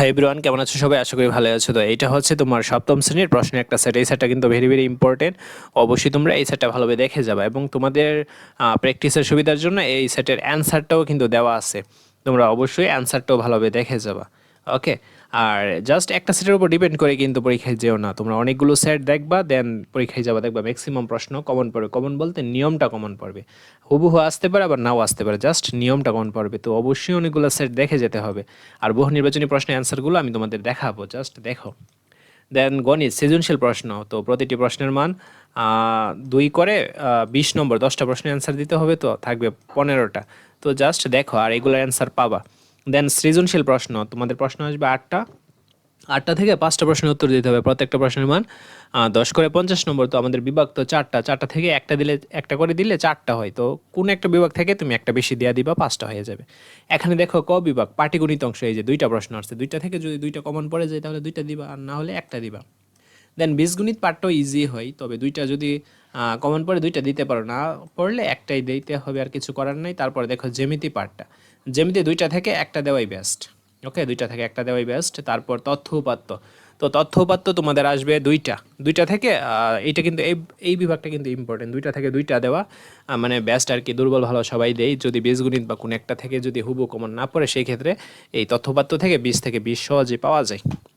Hi everyone কেমন আছো সবাই? আশা করি ভালো আছো। তো এটা হচ্ছে তোমার সপ্তম শ্রেণির প্রশ্নের একটা সেট এই সেটটা কিন্তু ভেরি ভেরি ইম্পর্টেন্ট অবশ্যই তোমরা এই সেটটা ভালোভাবে দেখে যাবে এবং তোমাদের প্র্যাকটিসের সুবিধার জন্য এই সেটের অ্যান্সারটাও কিন্তু দেওয়া আছে। তোমরা অবশ্যই অ্যান্সারটাও ভালোভাবে দেখে যাবা। ওকে আর জাস্ট একটা সেটের উপর ডিপেন্ড করে কিন্তু পরীক্ষায় যেও না। তোমরা অনেকগুলো সেট দেখবা দেন পরীক্ষায় যাবা, দেখবা ম্যাক্সিমাম প্রশ্ন কমন পড়বে। কমন বলতে নিয়মটা কমন পড়বে। হুবহু আসতে পারে, আবার নাও আসতে পারে। জাস্ট নিয়মটা কমন পড়বে। তো অবশ্যই অনেকগুলো সেট দেখে যেতে হবে। আর বহু নির্বাচনী প্রশ্নের অ্যান্সারগুলো আমি তোমাদের দেখাবো। জাস্ট দেখো। দেন গণিত, সৃজনশীল প্রশ্ন। তো প্রতিটি প্রশ্নের মান দুই করে বিশ নম্বর, দশটা প্রশ্নের অ্যান্সার দিতে হবে। তো থাকবে পনেরোটা। তো জাস্ট দেখো, আর এগুলোর অ্যান্সার পাবা। দেন সৃজনশীল প্রশ্ন, তোমাদের প্রশ্ন আসবে আটটা। আটটা থেকে পাঁচটা প্রশ্নের উত্তর দিতে হবে প্রত্যেকটা প্রশ্নের মান। দশ করে পঞ্চাশ নম্বর তো আমাদের বিভাগ তো চারটা। চারটা থেকে একটা দিলে, একটা করে দিলে চারটা হয়। তো কোন একটা বিভাগ থেকে তুমি একটা বেশি দেওয়া দিবা, পাঁচটা হয়ে যাবে। এখানে দেখো ক বিভাগ? পাটিগণিত অংশ, এই যে দুইটা প্রশ্ন আসছে। দুইটা থেকে যদি দুইটা কমন পড়ে যায়, তাহলে দুইটা দিবা, আর না হলে একটা দিবা। দেন বীজগণিত পার্টটাও ইজি হয়, তবে দুইটা যদি কমন পড়ে, দুইটা দিতে পারো। না পড়লে একটাই দিতে হবে, আর কিছু করার নাই। তারপরে দেখো জ্যামিতি পার্টটা জ্যামিতি দুইটা থেকে একটা দেওয়াই বেস্ট ওকে দুইটা থেকে একটা দেওয়াই বেস্ট তারপর তথ্য উপাত্ত। তো তথ্য উপাত্ত তোমাদের আসবে দুইটা। দুইটা থেকে এইটা কিন্তু এই এই বিভাগটা কিন্তু ইম্পর্টেন্ট দুইটা থেকে দুইটা দেওয়া মানে বেস্ট আর কি, দুর্বল ভালো সবাই দেয়। যদি বীজগণিত বা কোনো একটা থেকে যদি হুবু কমন না পড়ে, সেই ক্ষেত্রে এই তথ্যপাত্র থেকে বিশ থেকে বিশ সহজে পাওয়া যায়।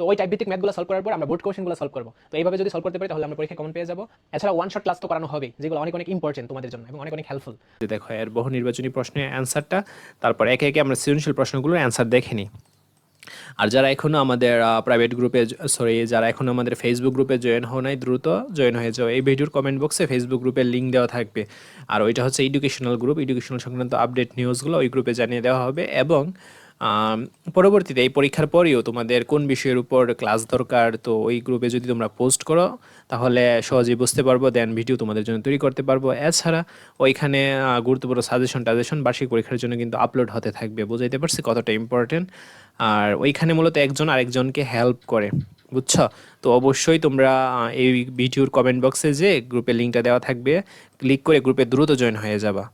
তো ওই টাইপ ভিত্তিক ম্যাথগুলো সলভ করার পর আমরা বোর্ড কোশ্চেনগুলো সলভ করব। তো এইভাবে যদি সলভ করতে পারি, তাহলে আমরা পরীক্ষা কমন পেয়ে যাব। এছাড়া ওয়ান শট ক্লাস তো করানো হবে যেগুলো অনেক অনেক ইম্পর্টেন্ট তোমাদের জন্য এবং অনেক অনেক হেল্পফুল দেখো, এর বহু নির্বাচনী প্রশ্নের অ্যান্সারটা তারপর একে একে আমরা সৃজনশীল প্রশ্নগুলোর অ্যান্সার দেখে নিই। আর যারা এখনও আমাদের প্রাইভেট গ্রুপে সরি যারা এখনও আমাদের ফেসবুক গ্রুপে জয়েন হও নাই, দ্রুত জয়েন হয়ে যাও। এই ভিডিওর কমেন্ট বক্সে ফেসবুক গ্রুপের লিঙ্ক দেওয়া থাকবে। আর ওইটা হচ্ছে এডুকেশনাল গ্রুপ এডুকেশনাল সংক্রান্ত আপডেট নিউজগুলো ওই গ্রুপে জানিয়ে দেওয়া হবে এবং পরবর্তীতে এই পরীক্ষার পরেও তোমাদের কোন বিষয়ের উপর ক্লাস দরকার, তো ওই গ্রুপে যদি তোমরা পোস্ট করো, তাহলে সহজেই বুঝতে পারব দেন ভিডিও তোমাদের জন্য তৈরি করতে পারব। এছাড়া ওইখানে গুরুত্বপূর্ণ সাজেশন টাজেশন বার্ষিক পরীক্ষার জন্য কিন্তু আপলোড হতে থাকবে, বুঝাইতে পারছি কতটা ইম্পর্টেন্ট আর ওইখানে মূলত একজন আরেকজনকে হেল্প করে, বুঝছ? তো অবশ্যই তোমরা এই ভিডিওর কমেন্ট বক্সে যে গ্রুপের লিঙ্কটা দেওয়া থাকবে ক্লিক করে গ্রুপে দ্রুত জয়েন হয়ে যাবা।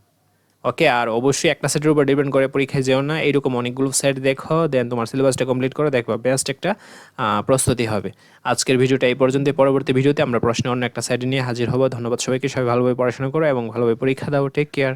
ওকে আর অবশ্যই একটা সেটের উপর ডিপেন্ড করে পরীক্ষায় যেও না। এইরকম অনেকগুলো সেট দেখো দেন তোমার সিলেবাসটা কমপ্লিট করো, দেখবা বেস্ট একটা প্রস্তুতি হবে। আজকের ভিডিওটা এই পর্যন্ত পরবর্তী ভিডিওতে আমরা প্রশ্ন অন্য একটা সাইডে নিয়ে হাজির হব। ধন্যবাদ সবাইকে। সবাই ভালোভাবে পড়াশোনা করো এবং ভালোভাবে পরীক্ষা দাও। Take care